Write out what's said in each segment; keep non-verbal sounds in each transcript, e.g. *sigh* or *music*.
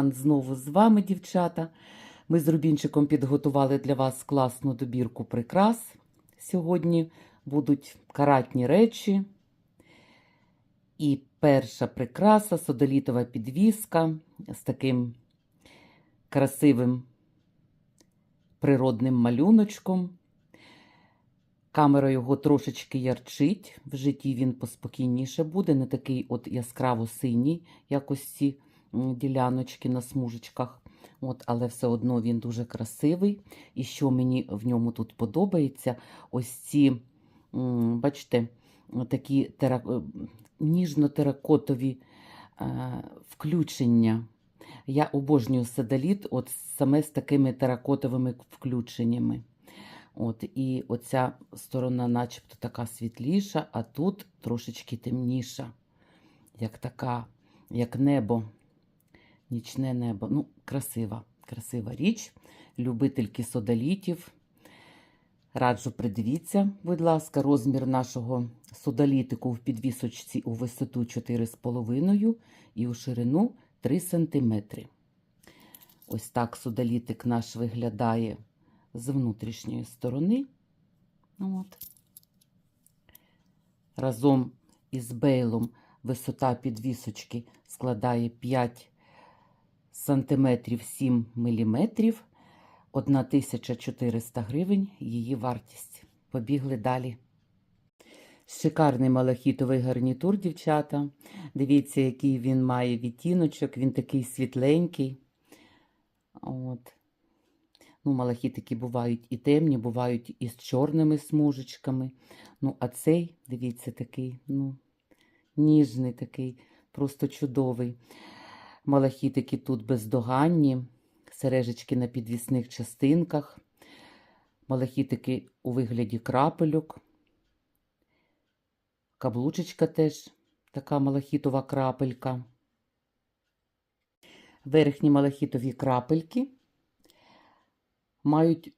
Ювелірний знову з вами, дівчата. Ми з Рубінчиком підготували для вас класну добірку прикрас. Сьогодні будуть каратні речі. І перша прикраса содолітова підвіска з таким красивим природним малюночком. Камера його трошечки ярчить, в житті він поспокійніше буде, не такий от яскраво синій, як ось ці діляночки на смужечках. От, але все одно він дуже красивий. І що мені в ньому тут подобається, ось ці, бачите, такі тера... е, ніжно-теракотові е, включення. Я обожнюю седаліт от саме з такими теракотовими включеннями. От, і оця сторона, начебто, така світліша, а тут трошечки темніша, як така, як небо, нічне небо. Ну, красива, красива річ. Любительки содалітів. Раджу придивіться, будь ласка, розмір нашого содалітику в підвісочці у висоту 4,5 і у ширину 3 см. Ось так содалітик наш виглядає з внутрішньої сторони. От. Разом із бейлом висота підвісочки складає 5 см 7 мм. 1400 гривень її вартість. Побігли далі. Шикарний малахітовий гарнітур, дівчата. Дивіться, який він має відтіночок, він такий світленький. От. Ну, малахітики бувають і темні, бувають і з чорними смужечками. Ну, а цей, дивіться, такий, ну, ніжний такий, просто чудовий. Малахітики тут бездоганні, сережечки на підвісних частинках, малахітики у вигляді крапельок. Каблучечка теж така малахітова крапелька. Верхні малахітові крапельки мають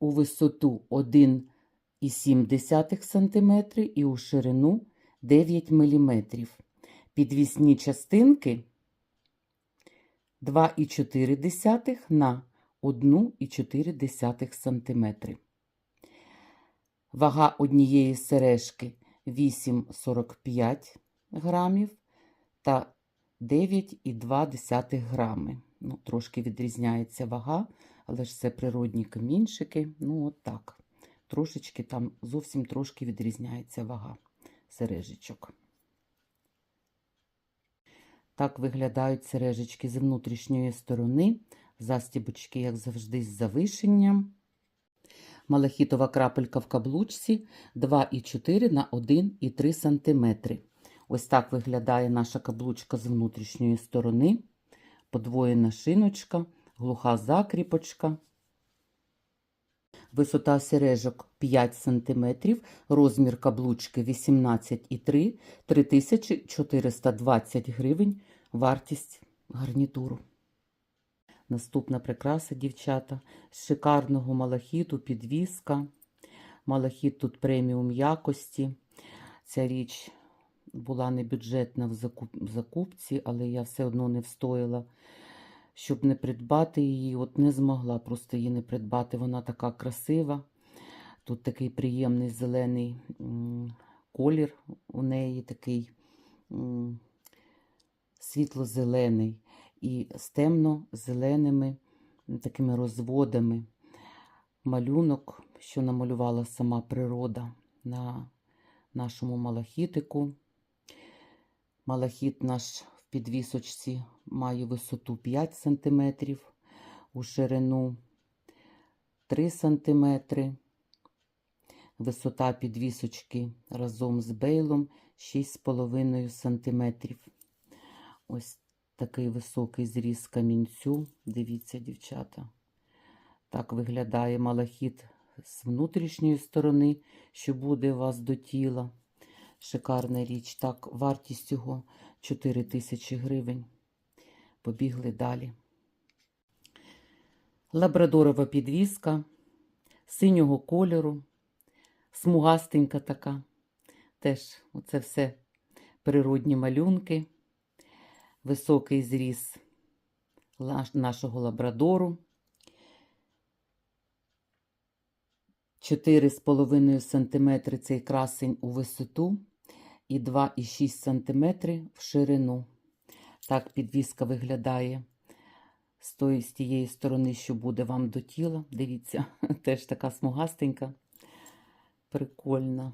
у висоту 1,7 см і у ширину 9 мм. Підвісні частинки 2,4 на 1,4 см. Вага однієї сережки 8,45 грамів та 9,2 грами. Ну, трошки відрізняється вага, але ж це природні камінчики. Ну, от так. Трошечки там зовсім трошки відрізняється вага сережечок. Так виглядають сережечки з внутрішньої сторони. Застібочки, як завжди, з завишенням. Малахітова крапелька в каблучці 2,4 на 1,3 см. Ось так виглядає наша каблучка з внутрішньої сторони. Подвоєна шиночка, глуха закріпочка. Висота сережок 5 см, розмір каблучки 18,3, 3420 гривень, вартість гарнітуру. Наступна прикраса, дівчата, з шикарного малахіту, підвіска. Малахіт тут преміум якості. Ця річ була не бюджетна в в закупці, але я все одно не встояла, щоб не придбати її. От не змогла просто її не придбати. Вона така красива. Тут такий приємний зелений колір у неї, такий світло-зелений і з темно-зеленими такими розводами. Малюнок, що намалювала сама природа на нашому малахітику. Малахіт наш підвісочці має висоту 5 см, у ширину 3 см. Висота підвісочки разом з бейлом 6,5 см. Ось такий високий зріз камінцю. Дивіться, дівчата. Так виглядає малахіт з внутрішньої сторони, що буде у вас до тіла. Шикарна річ. Так, вартість його 4 тисячі гривень. Побігли далі. Лабрадорова підвіска синього кольору, смугастенька така. Теж оце все природні малюнки, високий зріз нашого лабрадору. 4,5 см цей красень у висоту і 2,6 см в ширину. Так підвіска виглядає з тої, з тієї сторони, що буде вам до тіла. Дивіться, *laughs* теж така смугастенька, прикольна.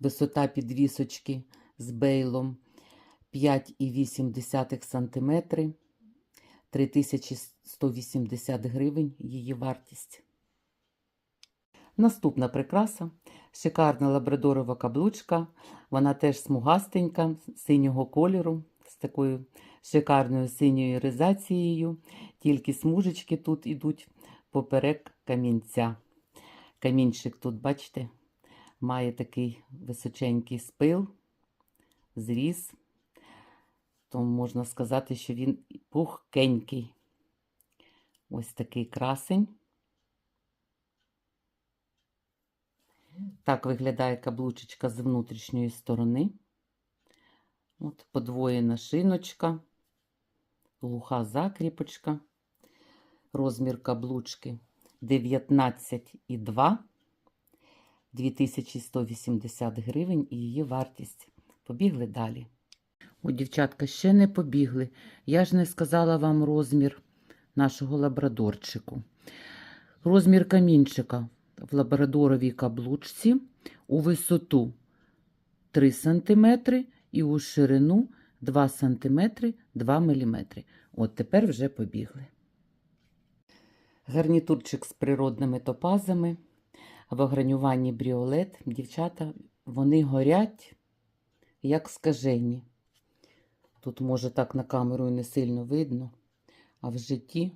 Висота підвісочки з бейлом 5,8 см, 3180 гривень її вартість. Наступна прикраса шикарна лабрадорова каблучка. Вона теж смугастенька, синього кольору, з такою шикарною синьою ризацією. Тільки смужечки тут ідуть поперек камінця. Камінчик тут, бачите, має такий височенький спил, зріз. То можна сказати, що він пухкенький. Ось такий красень. Так виглядає каблучечка з внутрішньої сторони. От подвоєна шиночка, глуха закріпочка, розмір каблучки 19,2, 2180 гривень і її вартість. Побігли далі. О, дівчатка, ще не побігли. Я ж не сказала вам розмір нашого лабрадорчику. Розмір камінчика в лабрадоровій каблучці у висоту 3 см і у ширину 2 см 2 мм. От тепер вже побігли. Гарнітурчик з природними топазами в огранюванні бріолет. Дівчата, вони горять, як скажені. Тут, може, так на камеру і не сильно видно, а в житті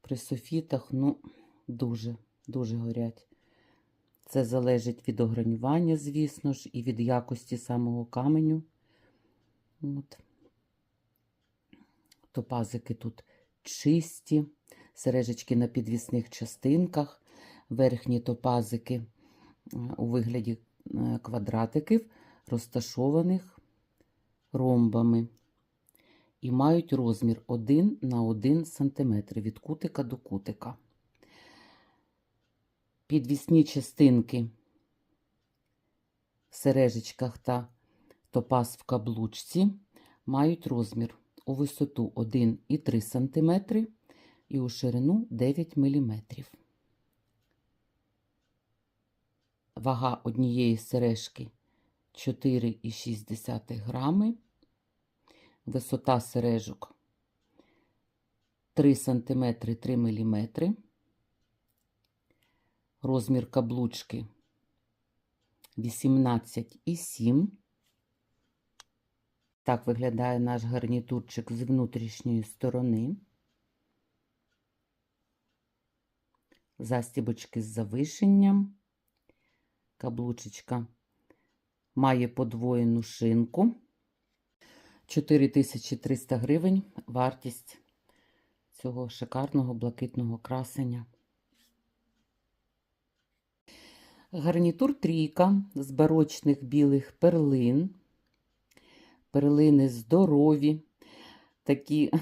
при софітах, ну, дуже, дуже горять. Це залежить від огранювання, звісно ж, і від якості самого каменю. От. Топазики тут чисті, сережечки на підвісних частинках, верхні топазики е, у вигляді е, квадратиків, розташованих ромбами. І мають розмір 1 на 1 см від кутика до кутика. Підвісні частинки в сережечках та топаз в каблучці мають розмір у висоту 1,3 см і у ширину 9 мм. Вага однієї сережки 4,6 грами. Висота сережок 3 см 3 мм. Розмір каблучки 18,7. Так виглядає наш гарнітурчик з внутрішньої сторони. Застібочки з завишенням. Каблучечка має подвоєну шинку. 4300 гривень вартість цього шикарного блакитного красення. Гарнітур трійка з барочних білих перлин. Перлини здорові, такі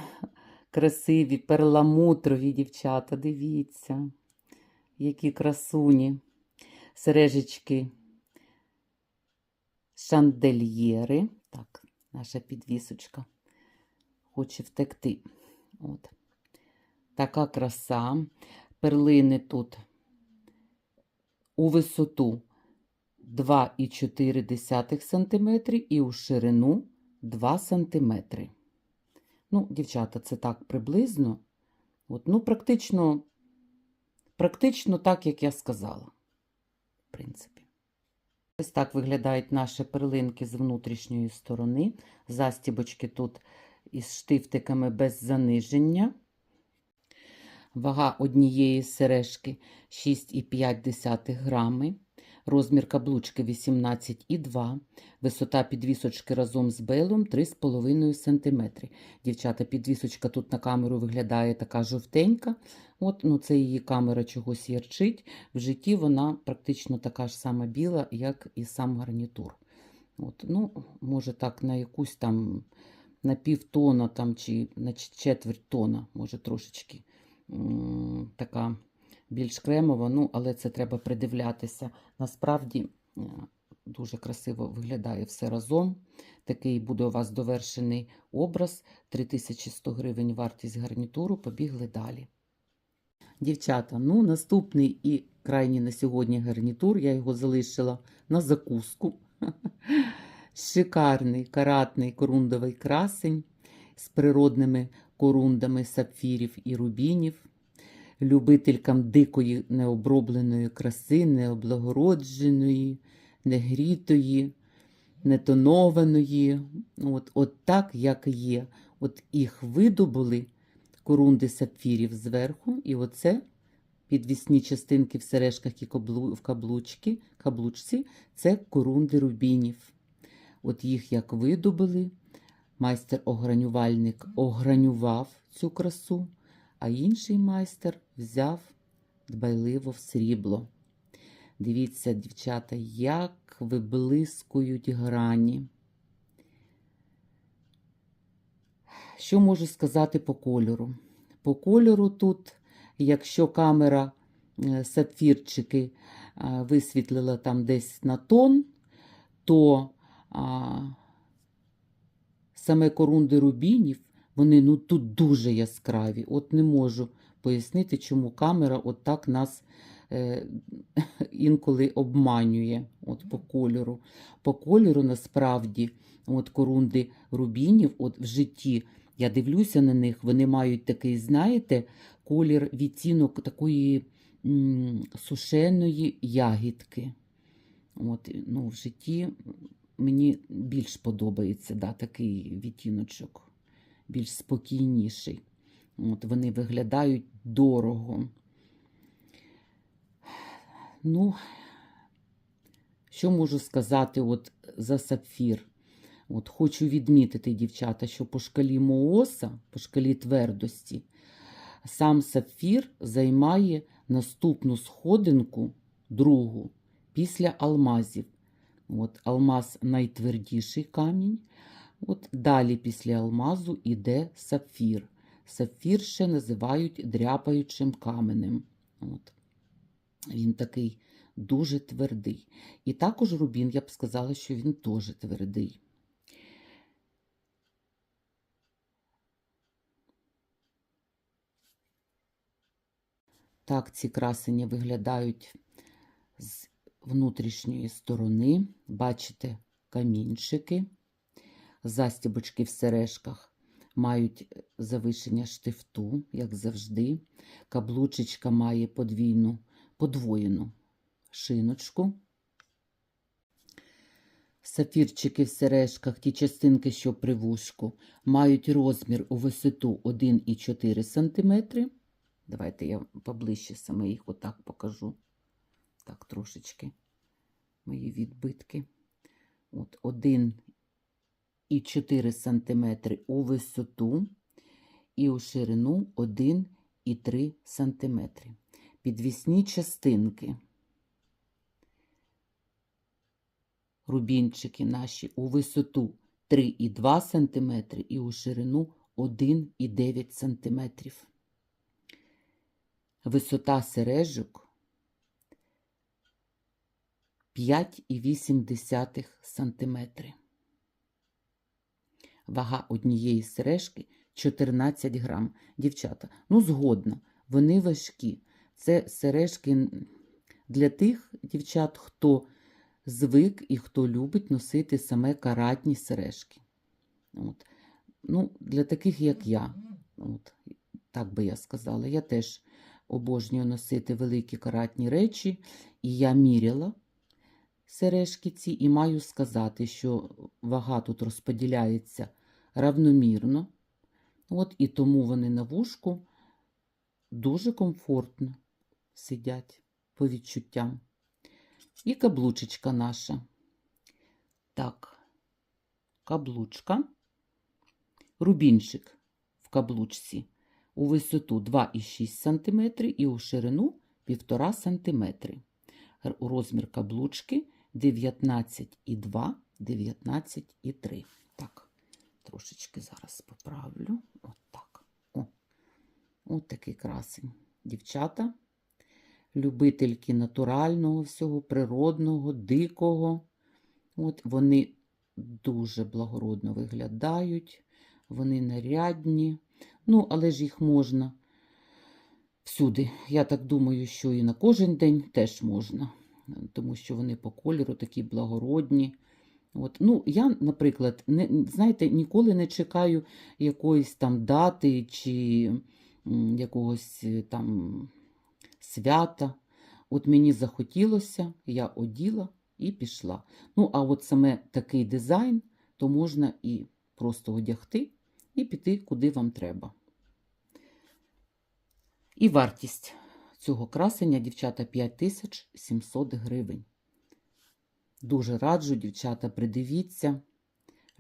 красиві, перламутрові дівчата. Дивіться, які красуні. Сережечки шандельєри. Так, наша підвісочка хоче втекти. От. Така краса. Перлини тут у висоту 2,4 см і у ширину 2 см. Ну, дівчата, це так приблизно. От, ну, практично, практично так, як я сказала. В принципі. Ось так виглядають наші перлинки з внутрішньої сторони. Застібочки тут із штифтиками без заниження. Вага однієї сережки 6,5 грами. Розмір каблучки 18,2 Висота підвісочки разом з бейлом 3,5 см. Дівчата, підвісочка тут на камеру виглядає така жовтенька. От, ну Це її камера чогось ярчить. В житті вона практично така ж сама біла, як і сам гарнітур. От, ну, Може, так на якусь там на півтона там, чи на четверть тона, може трошечки така більш кремова, ну, але це треба придивлятися. Насправді е, дуже красиво виглядає все разом. Такий буде у вас довершений образ. 3100 гривень вартість гарнітуру. Побігли далі. Дівчата, ну наступний і крайній на сьогодні гарнітур. Я його залишила на закуску. *laughs* Шикарний каратний корундовий красень з природними корундами сапфірів і рубінів. Любителькам дикої необробленої краси, необлагородженої, негрітої, нетонованої. От, от так, як є. От їх видобули корунди сапфірів зверху, і оце підвісні частинки в сережках і каблу, в каблучці це корунди рубінів. От їх як видобули, майстер-огранювальник огранював цю красу, а інший майстер взяв дбайливо в срібло. Дивіться, дівчата, як виблискують грані. Що можу сказати по кольору? По кольору тут, якщо камера е, сапфірчики е, висвітлила там десь на тон, то саме корунди рубінів, вони ну, тут дуже яскраві. От не можу пояснити, чому камера от так нас е, *laughs* інколи обманює от по кольору. По кольору насправді от корунди рубінів от в житті, я дивлюся на них, вони мають такий, знаєте, колір відтінок такої м, сушеної ягідки. От, ну, в житті мені більш подобається да, такий відтіночок, більш спокійніший. От, вони виглядають дорого. Ну, що можу сказати от за сапфір? От Хочу відмітити, дівчата, що по шкалі Мооса, по шкалі твердості, сам сапфір займає наступну сходинку, другу, після алмазів. От, Алмаз найтвердіший камінь. От Далі після алмазу йде сапфір. Сапфір ще називають дряпаючим каменем. От. Він такий дуже твердий. І також рубін, я б сказала, що він теж твердий. Так ці красені виглядають з внутрішньої сторони. Бачите камінчики, застібочки в сережках мають завишення штифту, як завжди. Каблучечка має подвійну, подвоєну шиночку. Сафірчики в сережках, ті частинки, що при вушку, мають розмір у висоту 1,4 см. Давайте я поближче саме їх отак покажу. Так, трошечки мої відбитки. От 1,4 см у висоту і у ширину 1,3 см. Підвісні частинки. Рубінчики наші у висоту 3,2 см і у ширину 1,9 см. Висота сережок 5,8 см. Вага однієї сережки 14 грам. Дівчата, ну згодна, вони важкі. Це сережки для тих дівчат, хто звик і хто любить носити саме каратні сережки. От. Ну, Для таких, як я, От. так би я сказала, я теж обожнюю носити великі каратні речі, і я міряла сережки ці, і маю сказати, що вага тут розподіляється равномірно. От, І тому вони на вушку дуже комфортно сидять по відчуттям. І каблучечка наша. Так, каблучка, рубінчик в каблучці у висоту 2,6 см і у ширину 1,5 см. Розмір каблучки 19,2, 19,3. Так, трошечки зараз поправлю. От так. О, от такий красень. Дівчата, любительки натурального всього, природного, дикого. От вони дуже благородно виглядають, вони нарядні. Ну, але ж їх можна всюди. Я так думаю, що і на кожен день теж можна, тому що вони по кольору такі благородні. От. Ну, я, наприклад, не, знаєте, ніколи не чекаю якоїсь там дати чи якогось е, там свята. От мені захотілося, я оділа і пішла. Ну, а от саме такий дизайн, то можна і просто одягти і піти, куди вам треба. І вартість цього красення, дівчата, 5700 гривень. Дуже раджу, дівчата, придивіться,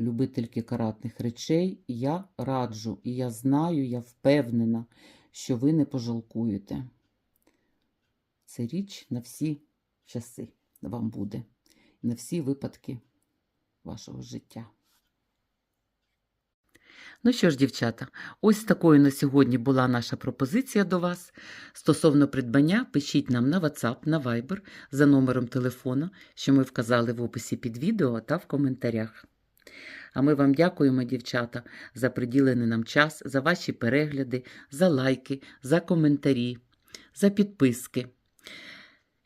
любительки каратних речей. Я раджу, і я знаю, я впевнена, що ви не пожалкуєте. Це річ на всі часи вам буде, на всі випадки вашого життя. Ну що ж, дівчата, ось такою на сьогодні була наша пропозиція до вас. Стосовно придбання, пишіть нам на WhatsApp, на Viber за номером телефона, що ми вказали в описі під відео та в коментарях. А ми вам дякуємо, дівчата, за приділений нам час, за ваші перегляди, за лайки, за коментарі, за підписки.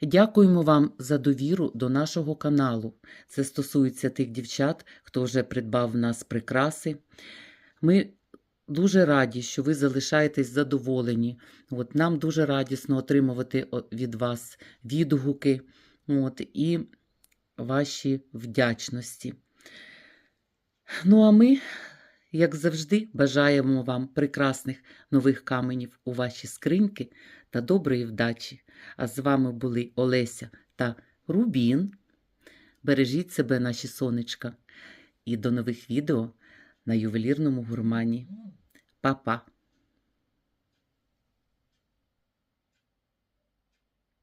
Дякуємо вам за довіру до нашого каналу. Це стосується тих дівчат, хто вже придбав в нас прикраси. Ми дуже раді, що ви залишаєтесь задоволені. От, нам дуже радісно отримувати від вас відгуки от, і ваші вдячності. Ну, а ми, як завжди, бажаємо вам прекрасних нових каменів у ваші скриньки та доброї вдачі. А з вами були Олеся та Рубін. Бережіть себе, наші сонечка, і до нових відео на ювелірному гурмані. Па-па!